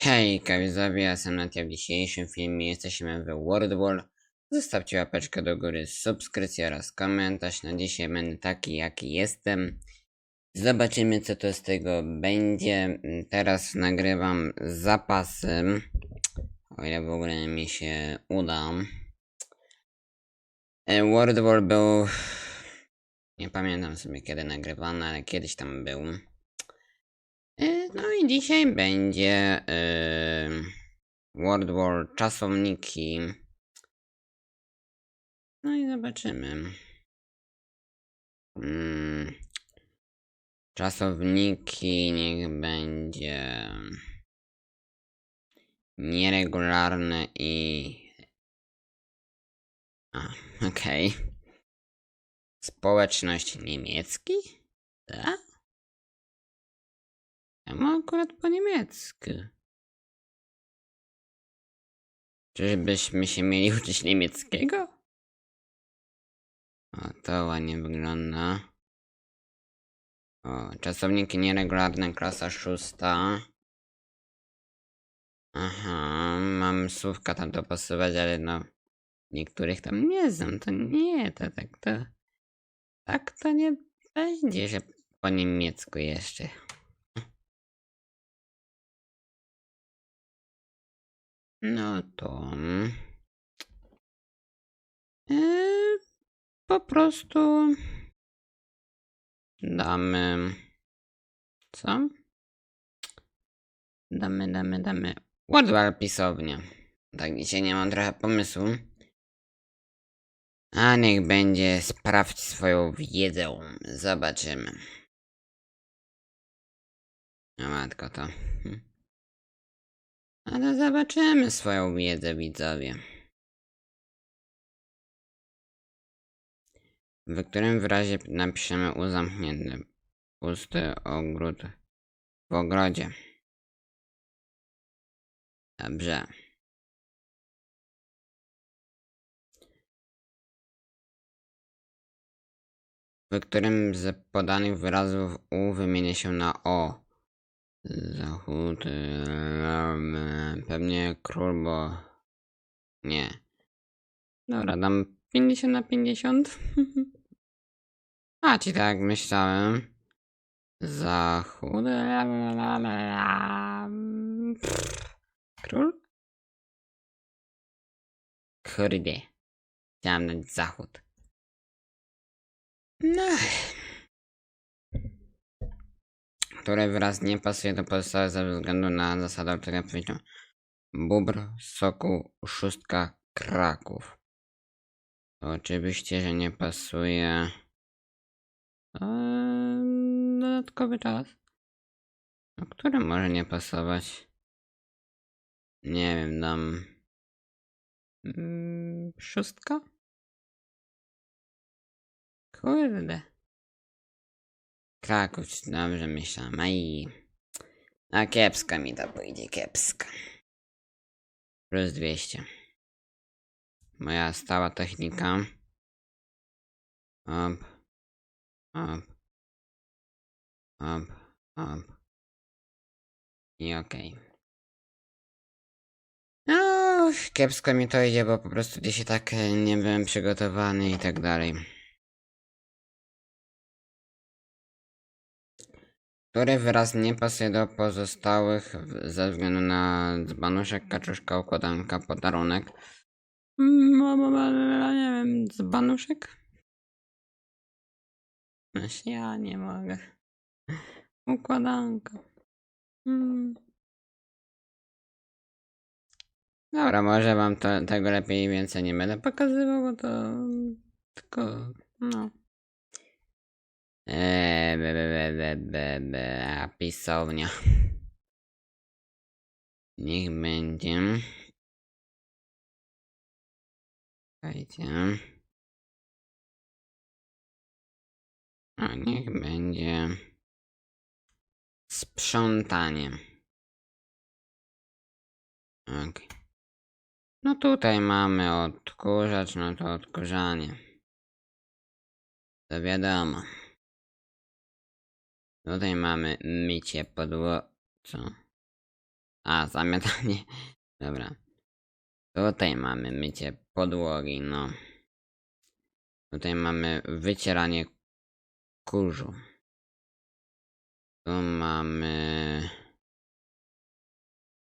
Hej, widzowie, ja jestem Natia. W dzisiejszym filmie jesteśmy w World War. Zostawcie łapeczkę do góry, subskrypcję oraz komentarz. Na dzisiaj będę taki, jaki jestem. Zobaczymy, co to z tego będzie. Teraz nagrywam z zapasem. O ile w ogóle mi się uda. E, War był... Nie pamiętam sobie kiedy nagrywany, ale kiedyś tam był. E, No i dzisiaj będzie yy, World War czasowniki. No i zobaczymy. Mm, czasowniki niech będzie nieregularne i. A, okej. Społeczność niemiecki? Tak? Ja mam akurat po niemiecku. Czyżbyśmy się mieli uczyć niemieckiego? O, to ładnie wygląda. O, czasowniki nieregularne, klasa szósta. Aha, mam słówka tam dopasować, ale no... Niektórych tam nie znam, to nie, to tak to... Tak to nie będzie, że po niemiecku jeszcze. No to. E, po prostu. Damy. Co? Damy, damy, damy. Wordwall pisownia. Tak, dzisiaj nie mam trochę pomysłu. A niech będzie, sprawdź swoją wiedzę. Zobaczymy. A matko to. Hm. Ale zobaczymy swoją wiedzę, widzowie. W którym wyrazie napiszemy uzamknięty pusty ogród w ogrodzie. Dobrze. W którym z podanych wyrazów U wymienia się na O. Zachód. Pewnie król, bo. Nie. Dobra, dam 50 na 50. A ci tak myślałem. Zachód. Król? Kurde. Chciałem dać zachód. No. Które wyraz nie pasuje do pozostałych ze względu na zasadę powiedział. Bubr, soku, szóstka, Kraków. To oczywiście, że nie pasuje. Eee, dodatkowy czas. O który może nie pasować? Nie wiem, dam. Mm, szóstka? Kurde. Kraków, dobrze myślałem. Aj. A kiepska mi to pójdzie, kiepska. Plus 200. Moja stała technika. Op. Op. Op. Op. I okej. No, kiepsko mi to idzie, bo po prostu dzisiaj tak e, nie byłem przygotowany i tak dalej. Który wyraz nie pasuje do pozostałych ze względu na dzbanuszek, kaczuszka, układanka, podarunek. Mm, Nie wiem, dzbanuszek? Aż ja nie mogę. Układanka. Mm. Dobra, może wam to, tego lepiej więcej nie będę pokazywał, bo to tylko, no. Eee, be, be, be, be, be, pisownia. Niech będzie. Czekajcie. A niech będzie. Sprzątanie. Ok. No tutaj mamy odkurzacz, no to odkurzanie. To wiadomo. Tutaj mamy mycie podło... Co? A, zamiatanie. Dobra. Tutaj mamy mycie podłogi, no. Tutaj mamy wycieranie kurzu. Tu mamy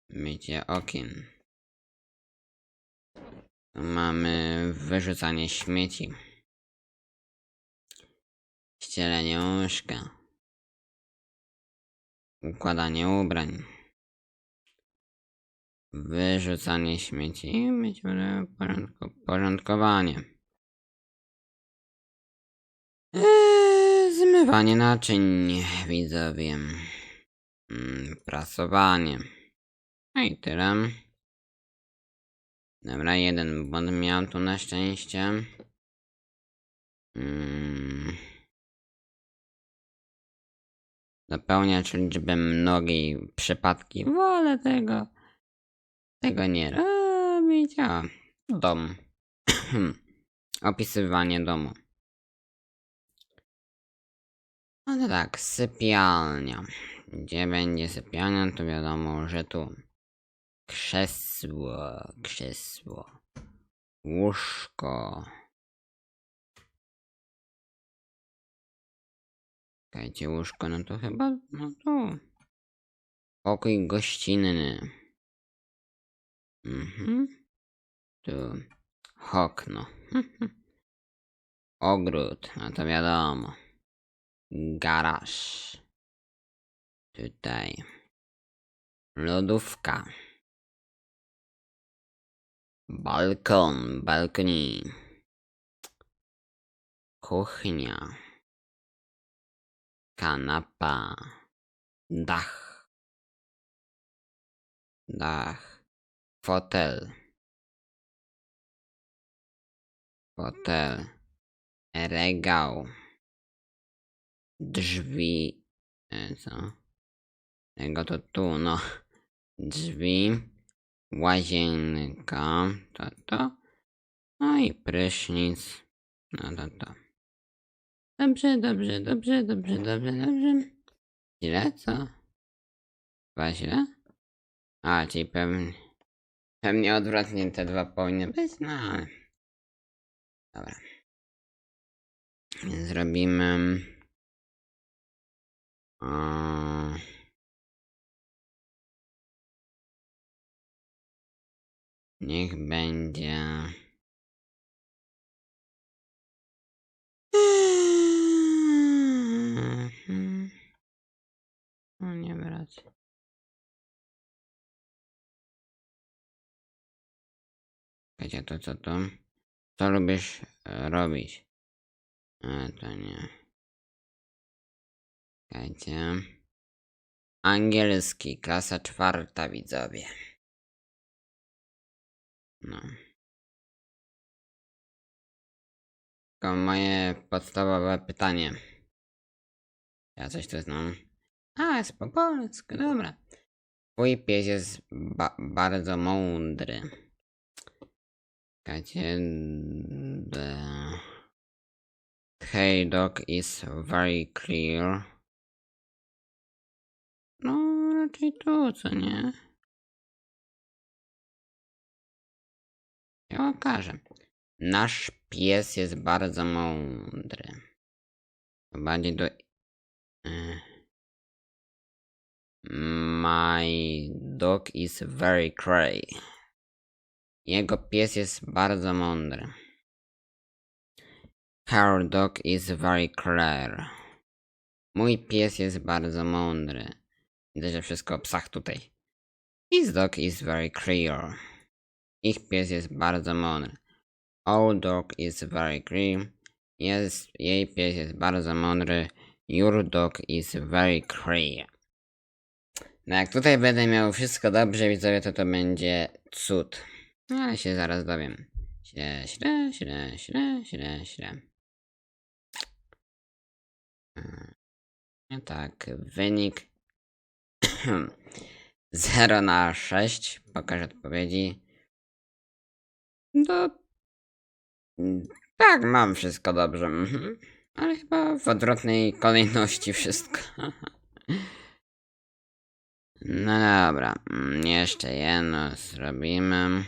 mycie okien. Tu mamy wyrzucanie śmieci. Ścielenie łóżka. Układanie ubrań. Wyrzucanie śmieci być może porządko, porządkowanie. Eee, zmywanie naczyń, widzowie. Mm, prasowanie. No i tyle. Dobra, jeden błąd miałem tu na szczęście. Mm. Dopełniać liczbę mnogiej przypadki. Wolę tego. Tego nie robić. A, dom. Opisywanie domu. No to tak, sypialnia. Gdzie będzie sypialnia, to wiadomo, że tu. Krzesło, krzesło. Łóżko. Czekajcie, łóżko, no to chyba, no tu. Pokój gościnny. Mhm. Tu. Okno. Ogród, no to wiadomo. Garaż. Tutaj. Lodówka. Balkon, balkoni. Kuchnia. Kanapa. Dach. Dach. Fotel. Fotel. Regał. Drzwi. E, co? Tego to tu, no. Drzwi. Łazienka. To to. No i prysznic. No to to. Dobrze, dobrze, dobrze, dobrze, dobrze, dobrze. Źle, co? Chyba źle? A, czyli pewnie... Pewnie odwrotnie te dwa powinny być, no ale... Dobra. Zrobimy... O... Niech będzie... Mhm. O brać. Wiecie to co to? Co lubisz e, robić? E, to nie. Czekajcie. Angielski, klasa czwarta, widzowie. No. Tylko moje podstawowe pytanie. Ja coś tu znam. A, jest po polsku, dobra. Twój pies jest ba bardzo mądry. The... Hey dog is very clear. No, raczej tu, co nie? Ja okażę. Nasz pies jest bardzo mądry. Bardziej do... e, My dog is very cray. Jego pies jest bardzo mądry. Her dog is very clear. Mój pies jest bardzo mądry. Widzę, że wszystko o psach tutaj. His dog is very clear. Ich pies jest bardzo mądry. Our dog is very clear. Jest, jej pies jest bardzo mądry. Your dog is very clear. No jak tutaj będę miał wszystko dobrze, widzowie, to to będzie cud. No, ale się zaraz dowiem. Źle, źle, źle, źle, źle, źle. No tak, wynik 0 na 6. Pokażę odpowiedzi. No. Tak, mam wszystko dobrze. mhm. Ale chyba w odwrotnej kolejności wszystko. No dobra, mm, jeszcze jedno zrobimy.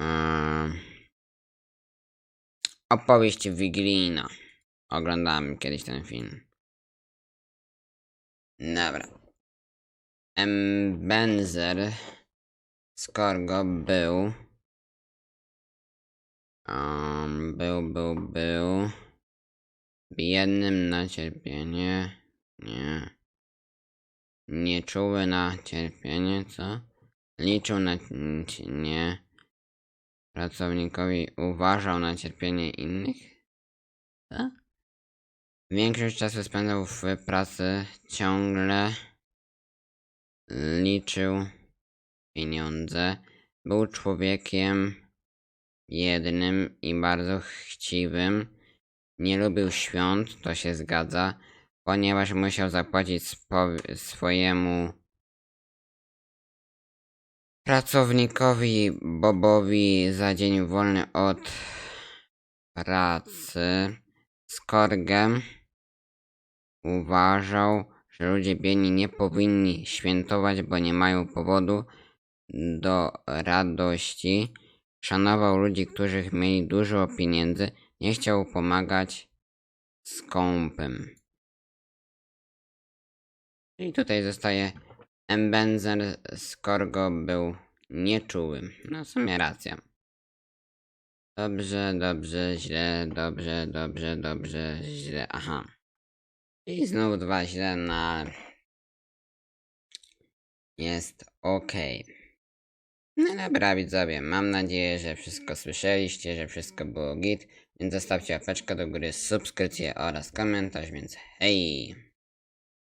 Ym, Opowieść wigilijna. Oglądałem kiedyś ten film. Dobra. Benzer Skorgo był. Um, był, był, był. Biednym na cierpienie. Nie. Nieczuły na cierpienie, co? Liczył na nie. Pracownikowi uważał na cierpienie innych? Co? Większość czasu spędzał w pracy, ciągle liczył pieniądze. Był człowiekiem jednym i bardzo chciwym. Nie lubił świąt, to się zgadza, ponieważ musiał zapłacić swojemu pracownikowi Bobowi za dzień wolny od pracy. Skorgem uważał, że ludzie biedni nie powinni świętować, bo nie mają powodu do radości. Szanował ludzi, którzy mieli dużo pieniędzy. Nie chciał pomagać skąpym. I tutaj zostaje Embenzer Skorgo był nieczułym. No w sumie racja. Dobrze, dobrze, źle, dobrze, dobrze, dobrze, źle. Aha. I znowu dwa źle na... Jest ok. No dobra widzowie, mam nadzieję, że wszystko słyszeliście, że wszystko było git, więc zostawcie łapeczkę do góry, subskrypcję oraz komentarz, więc hej!